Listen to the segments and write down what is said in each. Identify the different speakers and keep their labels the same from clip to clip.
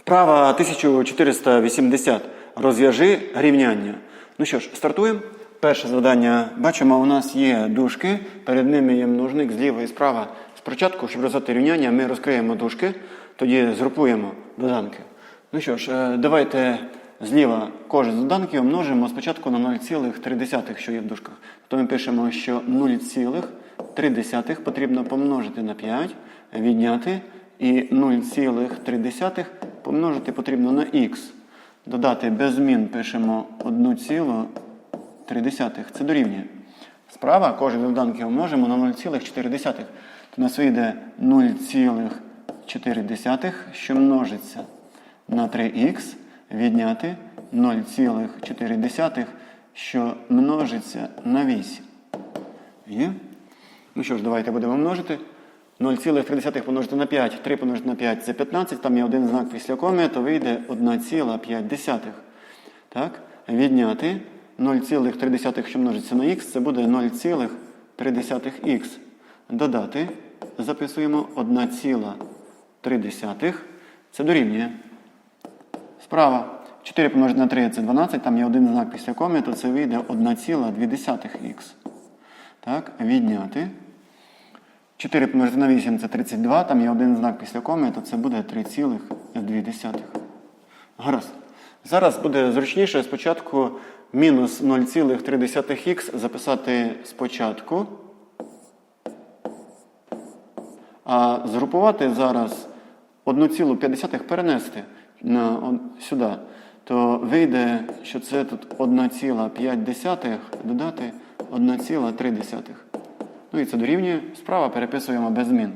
Speaker 1: Вправа 1480. Розв'яжи рівняння. Ну що ж, стартуємо. Перше завдання. Бачимо, у нас є дужки, перед ними є множник зліва і справа. Спочатку, щоб розв'язати рівняння, ми розкриємо дужки, тоді згрупуємо доданки. Ну що ж, е, давайте зліва кожен з доданків множимо спочатку на 0,3, що є в дужках. То ми пишемо, що 0,3 потрібно помножити на 5, відняти, і 0,3 помножити потрібно на х. Додати без змін пишемо 1,3. Це дорівнює. Справа кожен з доданків множимо на 0,4. То нас вийде 0,4, що множиться на 3х, відняти 0,4, що множиться на 8. Є? Ну що ж, давайте будемо множити. 0,3 помножити на 5, 3 помножити на 5 це 15, там є один знак після коми, то вийде 1,5. Так? Відняти 0,3, що множиться на х, це буде 0,3х. Додати, записуємо 1,3. Це дорівнює. Справа. 4 помножити на 3 це 12, там є один знак після коми, то це вийде 1,2х. Так, відняти. 4 помножити на 8 це 32, там є один знак після коми, то це буде 3,2. Гаразд. Зараз буде зручніше спочатку мінус 0,3х записати спочатку. А згрупувати зараз 1,5 перенести на, сюди. То вийде, що це тут 1,5 додати 1,3. Ну і це дорівнює. Справа переписуємо без змін.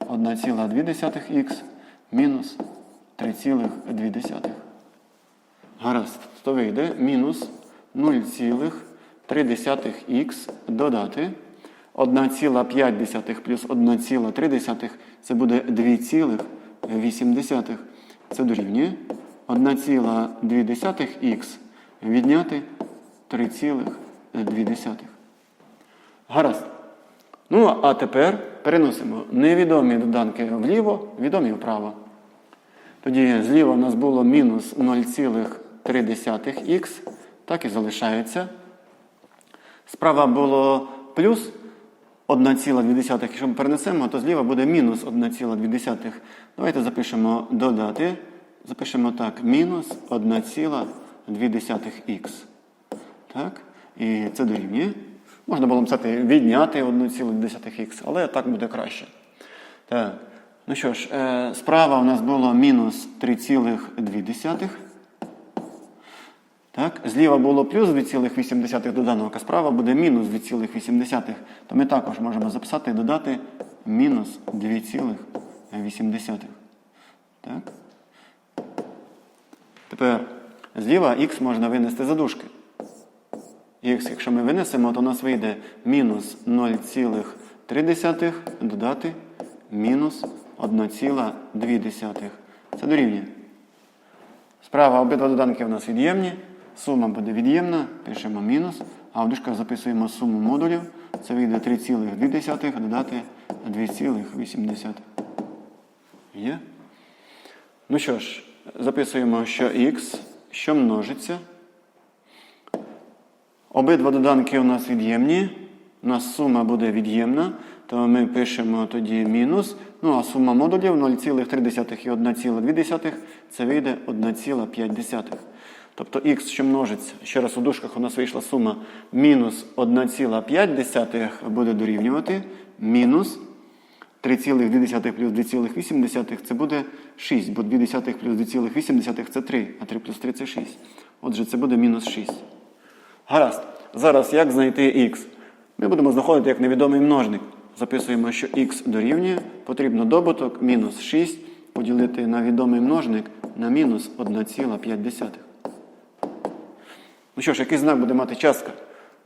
Speaker 1: 1,2х мінус 3,2. Гаразд. То вийде мінус 0,3х додати 1,5 плюс 1,3 це буде 2,8. Це дорівнює 1,2х відняти 3,2. Гаразд. Ну, а тепер переносимо невідомі доданки вліво, відомі вправо. Тоді зліва у нас було мінус 0,3х, так і залишається. Справа було плюс 1,2. Якщо ми перенесемо, то зліва буде мінус 1,2. Давайте запишемо додати. Запишемо так, мінус 1,2х. Так? І це дорівнює. Можна було писати відняти 1,2х, але так буде краще. Так. Ну що ж, е, справа у нас було мінус 3,2. Так, зліва було плюс 2,8 доданок, а справа буде мінус 2,8. То ми також можемо записати і додати мінус 2,8. Так. Тепер зліва х можна винести за дужки. Х, якщо ми винесемо, то у нас вийде мінус 0,3 додати мінус 1,2. Це дорівнює. Справа обидва доданки у нас від'ємні. Сума буде від'ємна, пишемо мінус, а в дужках записуємо суму модулів. Це вийде 3,2 додати 2,8. Є? Ну що ж, записуємо, що х, що множиться. Обидва доданки у нас від'ємні. У нас сума буде від'ємна, то ми пишемо тоді мінус. Ну а сума модулів 0,3 і 1,2 це вийде 1,5. Тобто х, що множиться, ще раз у дужках у нас вийшла сума мінус 1,5 буде дорівнювати мінус 3,2 плюс 2,8 це буде 6, бо 2 плюс 2,8 це 3, а 3 плюс 3 це 6. Отже, це буде мінус 6. Гаразд. Зараз як знайти х? Ми будемо знаходити як невідомий множник. Записуємо, що х дорівнює, потрібно добуток мінус 6 поділити на відомий множник на мінус 1,5. Ну що ж, який знак буде мати частка?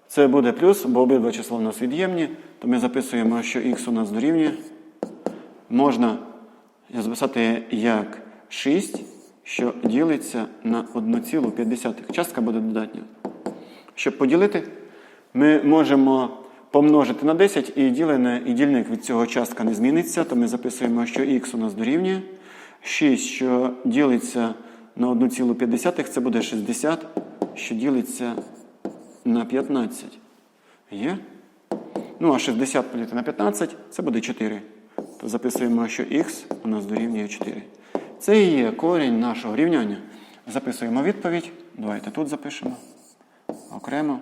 Speaker 1: Це буде плюс, бо обидва числа у нас від'ємні, то ми записуємо, що х у нас дорівнює. Можна записати як 6, що ділиться на 1,5. Частка буде додатня. Щоб поділити, ми можемо помножити на 10 і ділене, і дільник від цього частка не зміниться, то ми записуємо, що х у нас дорівнює. 6, що ділиться на 1,5, це буде 60, що ділиться на 15. Є? Ну, а 60 поділити на 15 це буде 4. То записуємо, що х у нас дорівнює 4. Це і є корінь нашого рівняння. Записуємо відповідь. Давайте тут запишемо. Окремо.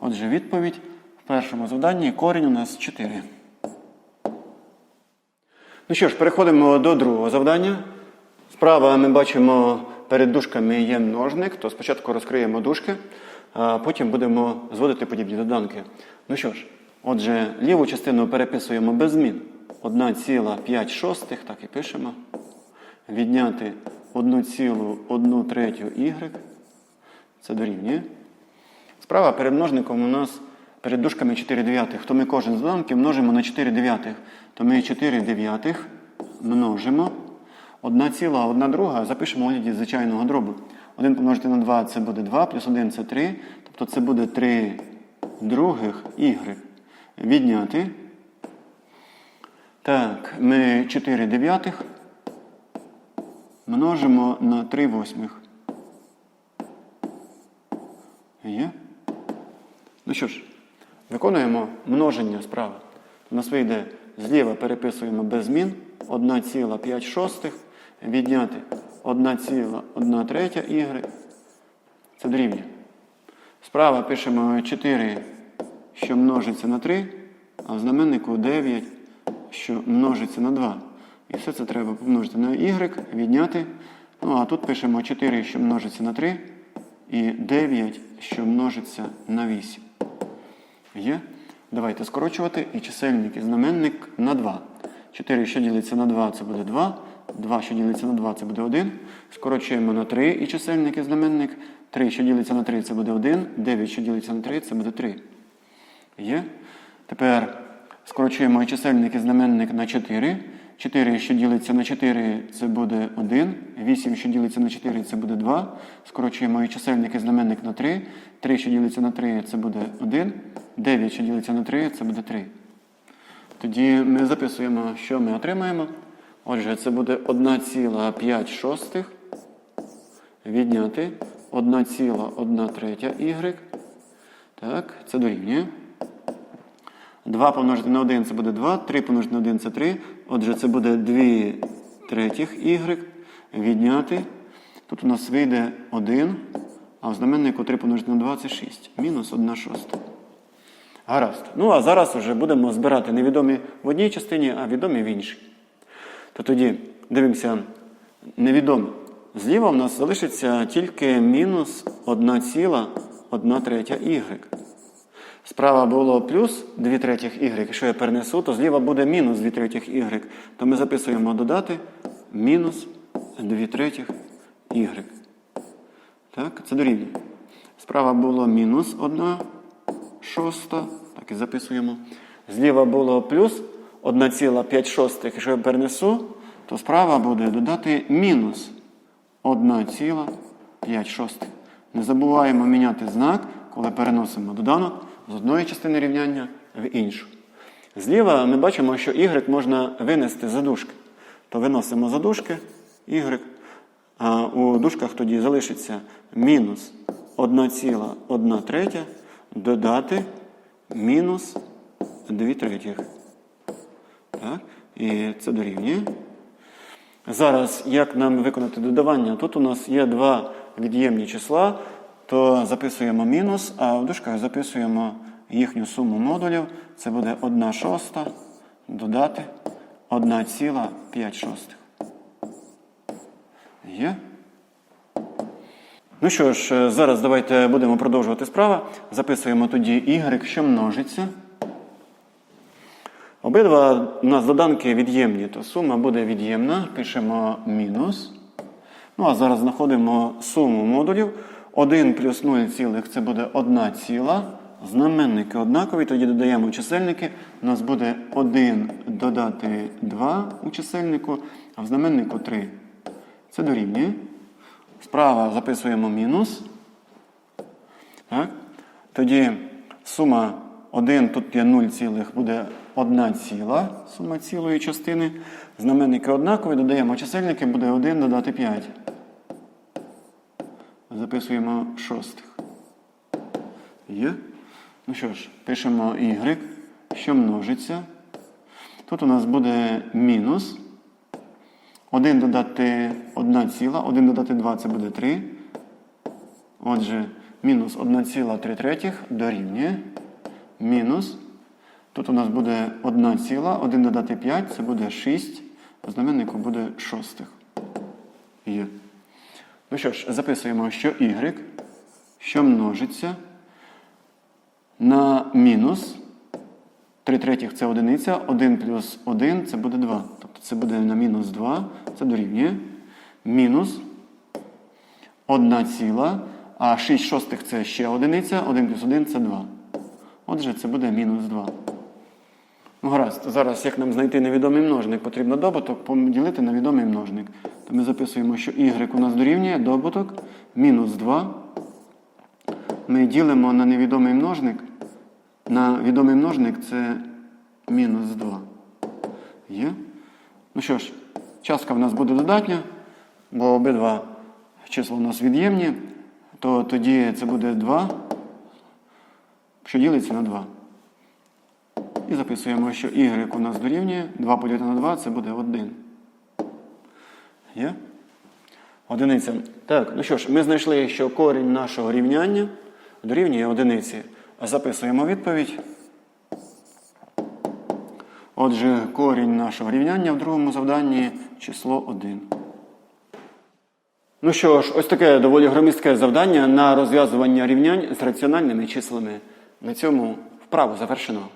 Speaker 1: Отже, відповідь в першому завданні корінь у нас 4. Ну що ж, переходимо до другого завдання. Справа ми бачимо перед дужками є множник, то спочатку розкриємо дужки, а потім будемо зводити подібні доданки. Ну що ж, отже, ліву частину переписуємо без змін. 1,5 шостих, так і пишемо. Відняти 1,1 третю y. Це дорівнює. Справа перед множником у нас перед дужками 4 дев'ятих. То ми кожен з доданків множимо на 4 дев'ятих. То ми 4 дев'ятих множимо. 1 ціла, 1 друга запишемо у вигляді звичайного дробу. 1 помножити на 2 це буде 2, плюс 1 це 3. Тобто це буде 3 других y. Відняти. Так, ми 4 дев'ятих множимо на 3 восьмих. Є? Ну що ж, виконуємо множення справа. У нас вийде зліва переписуємо без змін 1,5 шостих відняти 1,1 третя y. Це дорівнює. Справа пишемо 4, що множиться на 3, а в знаменнику 9, що множиться на 2. І все це треба помножити на y, відняти. Ну, а тут пишемо 4, що множиться на 3, і 9, що множиться на 8. Є? Давайте скорочувати і чисельник і знаменник на 2. 4, що ділиться на 2, це буде 2. 2, що ділиться на 2, це буде 1. Скорочуємо на 3 і чисельник і знаменник. 3, що ділиться на 3, це буде 1. 9, що ділиться на 3, це буде 3. Є? Тепер скорочуємо і чисельник і знаменник на 4. 4, що ділиться на 4, це буде 1. 8, що ділиться на 4, це буде 2. Скорочуємо і чисельник і знаменник на 3. 3, що ділиться на 3, це буде 1. 9, що ділиться на 3, це буде 3. Тоді ми записуємо, що ми отримаємо. Отже, це буде 1,5 шостих відняти 1,1 третя y. Так, це дорівнює. 2 помножити на 1 це буде 2, 3 помножити на 1 це 3. Отже, це буде 2 третіх y відняти. Тут у нас вийде 1, а в знаменнику 3 помножити на 2 це 6. Мінус 1 шоста. Гаразд. Ну, а зараз вже будемо збирати невідомі в одній частині, а відомі в іншій. То тоді дивимося невідомі. Зліва в нас залишиться тільки мінус 1,1 третя y. Справа було плюс 2 третіх y. Якщо я перенесу, то зліва буде мінус 2 третіх y. То ми записуємо додати мінус 2 третіх y. Так, це дорівнює. Справа було мінус 1 шоста. Так і записуємо. Зліва було плюс 1,5 шостих. Якщо я перенесу, то справа буде додати мінус 1,5 шостих. Не забуваємо міняти знак, коли переносимо доданок з одної частини рівняння в іншу. Зліва ми бачимо, що y можна винести за дужки. То виносимо за дужки y. А у дужках тоді залишиться мінус 1,1 третя додати мінус 2 третіх. Так? І це дорівнює. Зараз, як нам виконати додавання? Тут у нас є два від'ємні числа, то записуємо мінус, а в дужках записуємо їхню суму модулів. Це буде 1 шоста додати 1,5 шостих. Є? Ну що ж, е, зараз давайте будемо продовжувати справа. Записуємо тоді y, що множиться. Обидва у нас доданки від'ємні, то сума буде від'ємна. Пишемо мінус. Ну, а зараз знаходимо суму модулів. 1 плюс 0 цілих це буде 1 ціла. Знаменники однакові, тоді додаємо чисельники. У нас буде 1 додати 2 у чисельнику, а в знаменнику 3. Це дорівнює. Справа записуємо мінус. Так? Тоді сума 1, тут є 0 цілих, буде 1 ціла, сума цілої частини. Знаменники однакові, додаємо чисельники, буде 1 додати 5. Записуємо шостих. Є. Ну що ж, пишемо y, що множиться. Тут у нас буде мінус. 1 додати 1 ціла, 1 додати 2 це буде 3. Отже, мінус 1,3 третіх дорівнює. Мінус. Тут у нас буде 1 ціла, 1 додати 5 це буде 6. Знаменнику буде шостих. Є. Ну що ж, записуємо, що y, що множиться на мінус 3 третіх це одиниця, 1 плюс 1 це буде 2. Тобто це буде на мінус 2, це дорівнює. Мінус 1 ціла, а 6 шостих це ще одиниця, 1 плюс 1 це 2. Отже, це буде мінус 2. Ну, гаразд, зараз як нам знайти невідомий множник, потрібно добуток поділити на відомий множник. То ми записуємо, що y у нас дорівнює добуток мінус 2. Ми ділимо на невідомий множник. На відомий множник це мінус 2. Є? Ну що ж, частка в нас буде додатня, бо обидва числа у нас від'ємні, то тоді це буде 2, що ділиться на 2. І записуємо, що y у нас дорівнює 2 поділити на 2 це буде 1. Є? Одиниця. Так, ну що ж, ми знайшли, що корінь нашого рівняння дорівнює одиниці. Записуємо відповідь. Отже, корінь нашого рівняння в другому завданні число 1. Ну що ж, ось таке доволі громістке завдання на розв'язування рівнянь з раціональними числами. На цьому вправу завершено.